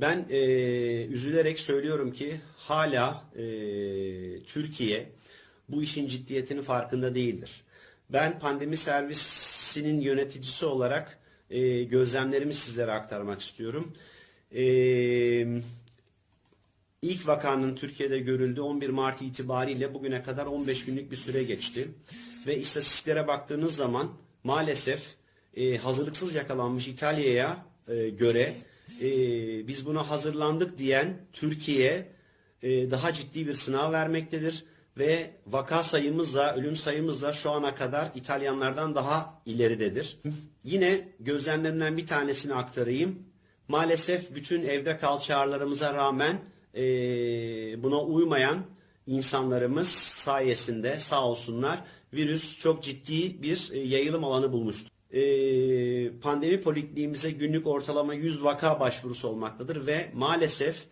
Ben e, üzülerek söylüyorum ki hala e, Türkiye bu işin ciddiyetinin farkında değildir. Ben pandemi servisinin yöneticisi olarak e, gözlemlerimi sizlere aktarmak istiyorum. E, ilk vakanın Türkiye'de görüldüğü 11 Mart itibariyle bugüne kadar 15 günlük bir süre geçti. Ve istatistiklere baktığınız zaman maalesef e, hazırlıksız yakalanmış İtalya'ya e, göre e, biz buna hazırlandık diyen Türkiye e, daha ciddi bir sınav vermektedir ve vaka sayımızla ölüm sayımızla şu ana kadar İtalyanlardan daha ileridedir. Yine gözlemlerimden bir tanesini aktarayım. Maalesef bütün evde kal çağrılarımıza rağmen e, buna uymayan insanlarımız sayesinde sağ olsunlar virüs çok ciddi bir e, yayılım alanı bulmuştur. E, pandemi polikliniğimize günlük ortalama 100 vaka başvurusu olmaktadır ve maalesef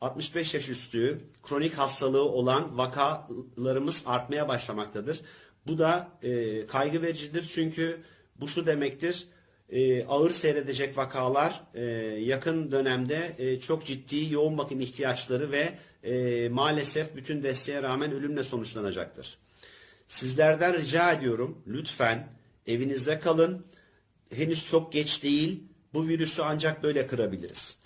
65 yaş üstü kronik hastalığı olan vakalarımız artmaya başlamaktadır. Bu da e, kaygı vericidir çünkü bu şu demektir e, ağır seyredecek vakalar e, yakın dönemde e, çok ciddi yoğun bakım ihtiyaçları ve e, maalesef bütün desteğe rağmen ölümle sonuçlanacaktır. Sizlerden rica ediyorum lütfen evinizde kalın. Henüz çok geç değil. Bu virüsü ancak böyle kırabiliriz.